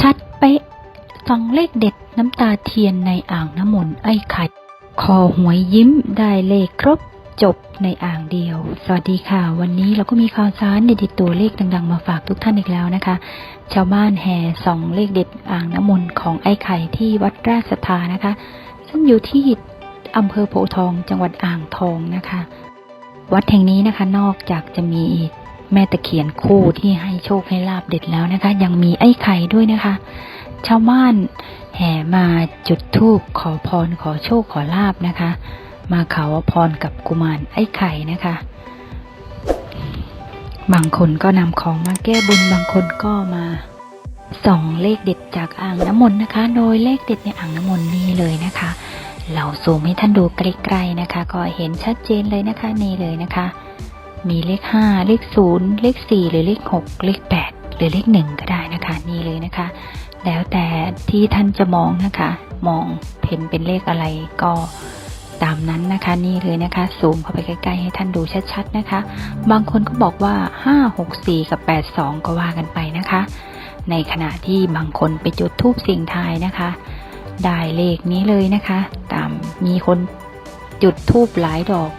ชัดเป๊ะส่องเลขเด็ดน้ำตาเทียนในอ่างน้ำมนต์ไอ้ไข่ คอหวยยิ้มได้เลขครบจบในอ่างเดียว สวัสดีค่ะ วันนี้เราก็มีข่าวสารเด็ดตัวเลขดังๆ มาฝากทุกท่านอีกแล้วนะคะ ชาวบ้านแห่ส่องเลขเด็ดอ่างน้ำมนต์ของไอ้ไข่ที่วัดราชสัทธานะคะ ซึ่งอยู่ที่อำเภอโพทองจังหวัดอ่างทองนะคะ วัดแห่งนี้นะคะ นอกจากจะมี แม่ตะเคียนคู่ที่ให้โชคให้ลาบเด็ดแล้วนะคะ ยังมีไอ้ไข่ด้วยนะคะ ชาวบ้านแห่มาจุดธูปขอพรขอโชคขอลาบนะคะ มาขอพรกับกุมารไอ้ไข่นะคะ บางคนก็นำของมาแก้บุญบางคนก็มาส่องเลขเด็ดจากอ่างน้ำมนต์นะคะ โดยเลขเด็ดในอ่างน้ำมนต์นี้เลยนะคะ เราซูมให้ท่านดูไกลๆนะคะ ก็เห็นชัดเจนเลยนะคะนี่เลยนะคะ มีเลขห้าเลขศูนย์เลขสี่หรือเลขหกเลขแปดหรือเลขหนึ่งก็ได้นะคะนี่เลยนะคะ แล้วแต่ที่ท่านจะมองนะคะ มองเห็นเป็นเลขอะไรก็ตามนั้นนะคะนี่เลยนะคะซูมเข้าไปใกล้ๆให้ท่านดูชัดๆนะคะ บางคนก็บอกว่า 5 6 4 กับ 8 2 ก็ว่ากันไปนะคะ ในขณะที่บางคนไปจุดทูปเสียงทายนะคะ ได้เลขนี้เลยนะคะ ตามมีคนจุดทูบหลายดอก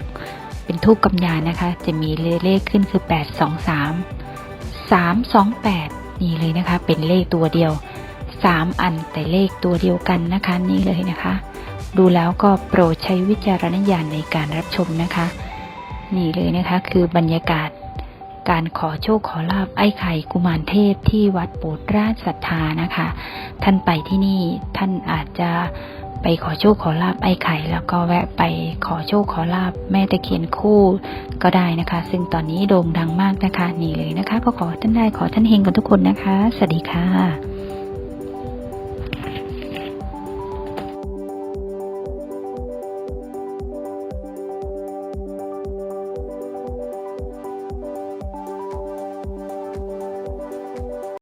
เป็นทูบกำยานนะคะ จะมีเลขขึ้นคือ 8 2 3 3 2 8 นี่เลยนะคะ เป็นเลขตัวเดียว 3 อันแต่เลขตัวเดียวกันนะคะ นี่เลยนะคะ ดูแล้วก็โปรดใช้วิจารณญาณในการรับชมนะคะ นี่เลยนะคะ คือบรรยากาศการขอโชคขอลาบไอ้ไข่กุมารเทพที่วัดโบสถ์ราชศรัทธานะคะ ท่านไปที่นี่ท่านอาจจะ ไปขอโชคขอลาบไอ้ไข่ แล้วก็แวะไปขอโชคขอลาบแม่ตะเคียนคู่ก็ได้นะคะ ซึ่งตอนนี้โด่งดังมากนะคะ นี่เลยนะคะ ก็ขอท่านได้ขอท่านเฮงกันทุกคนนะคะ สวัสดีค่ะ